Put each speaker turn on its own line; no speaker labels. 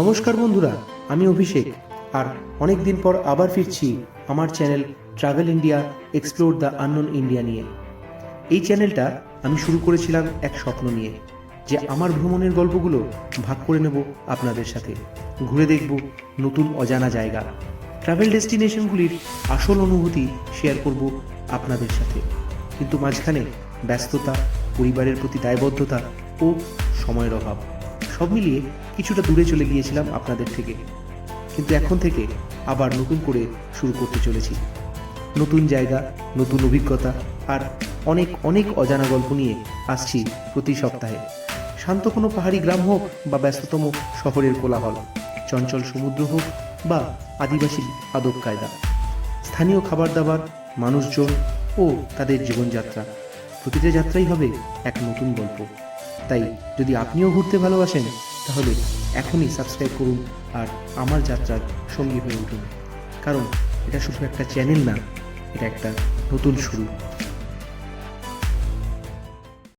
নমস্কার বন্ধুরা, আমি অভিষেক। আর অনেক দিন পর আবার ফিরছি আমার channel travel India, explore the unknown India নিয়ে। এই চ্যানেলটা আমি শুরু করেছিলাম এক স্বপ্ন নিয়ে, যে আমার ভ্রমণের গল্পগুলো ভাগ করে নেব আপনাদের সাথে। ঘুরে দেখব নতুন অজানা জায়গা। ট্রাভেল ডেস্টিনেশনগুলির আসল অনুভূতি শেয়ার করব আপনাদের সাথে। কিন্তু মাঝখানে ব্যস্ততা, পরিবারের প্রতি দায়বদ্ধতা ও সময়ের অভাব। সব মিলিয়ে কিছুটা দূরে চলে গিয়েছিলাম আপনাদের থেকে। কিন্তু এখন থেকে আবার নতুন করে শুরু করতে চলেছি। নতুন জায়গা, নতুন অভিজ্ঞতা আর অনেক অনেক অজানা গল্প নিয়ে আসছি প্রতি সপ্তাহে। শান্ত কোনো পাহাড়ি গ্রাম হোক বা ব্যস্ততম শহরের কোলাহল, চঞ্চল সমুদ্র হোক বা আদিবাসী আদব কায়দা, স্থানীয় খাবার দাবার মানুষজন ও তাদের জীবনযাত্রা। প্রতিটা যাত্রাই হবে এক নতুন গল্প। তাই যদি আপনিও ঘুরতে ভালোবাসেন তাহলে এখনই সাবস্ক্রাইব করুন আর আমার যাত্রার সঙ্গী হয়ে উঠুন। কারণ এটা শুধু একটা চ্যানেল না এটা একটা নতুন শুরু।